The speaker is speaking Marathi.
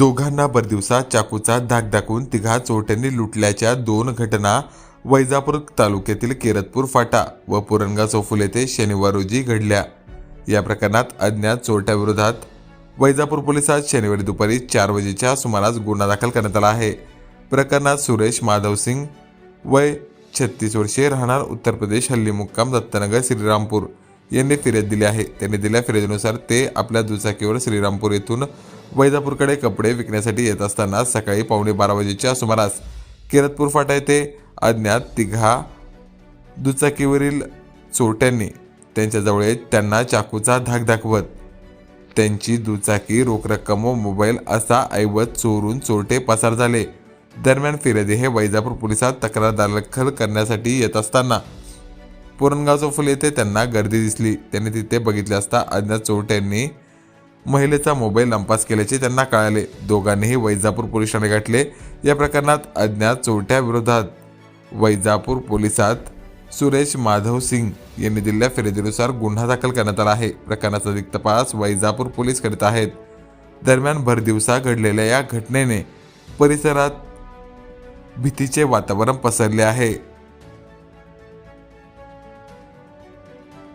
दोघांना बरदिवसा चाकूचा धाक दाखवून तिघा चोरट्यांनी लुटल्याच्या दोन घटना वैजापूर तालुक्यातील केरतपूर फाटा व पुरणगा चौफुल येथे शनिवार रोजी घडल्या. या प्रकरणात अज्ञात चोरट्याविरोधात वैजापूर पोलिसात शनिवारी दुपारी चार वाजेच्या सुमारास गुन्हा दाखल करण्यात आला आहे. प्रकरणात सुरेश माधव सिंग वय छत्तीस वर्षे राहणार उत्तर प्रदेश हल्ली मुक्काम दत्तनगर श्रीरामपूर. यांनी फिर्याद दिली आहे. त्यांनी दिल्या फिर्यादीनुसार ते आपल्या दुचाकीवर श्रीरामपूर येथून वैजापूरकडे कपडे विकण्यासाठी येत असताना सकाळी पावणे बारा वाजेच्या सुमारास किरतपूर फाटा येथे अज्ञात तिघा दुचाकीवरील चोरट्यांनी त्यांच्याजवळ येत त्यांना चाकूचा धाक दाखवत त्यांची दुचाकी रोख रक्कम व मोबाईल असा ऐवज चोरून चोरटे पसार झाले. दरम्यान फिर्यादी हे वैजापूर पोलिसात तक्रार दाखल करण्यासाठी येत असताना पुरणगाव चौफुल येथे त्यांना गर्दी दिसली. त्यांनी तिथे बघितले असता अज्ञात चोरट्यांनी महिलेचा मोबाईल लंपास केल्याचे त्यांना कळाले. दोघांनीही वैजापूर पोलीस ठाणे गाठले. या प्रकरणात अज्ञात चोरट्याविरोधात वैजापूर पोलिसात सुरेश माधव सिंग यांनी दिलेल्या फिर्यादीनुसार गुन्हा दाखल करण्यात आला आहे. प्रकरणाचा अधिक तपास वैजापूर पोलीस करीत आहेत. दरम्यान भरदिवसा घडलेल्या या घटनेने परिसरात भीतीचे वातावरण पसरले आहे.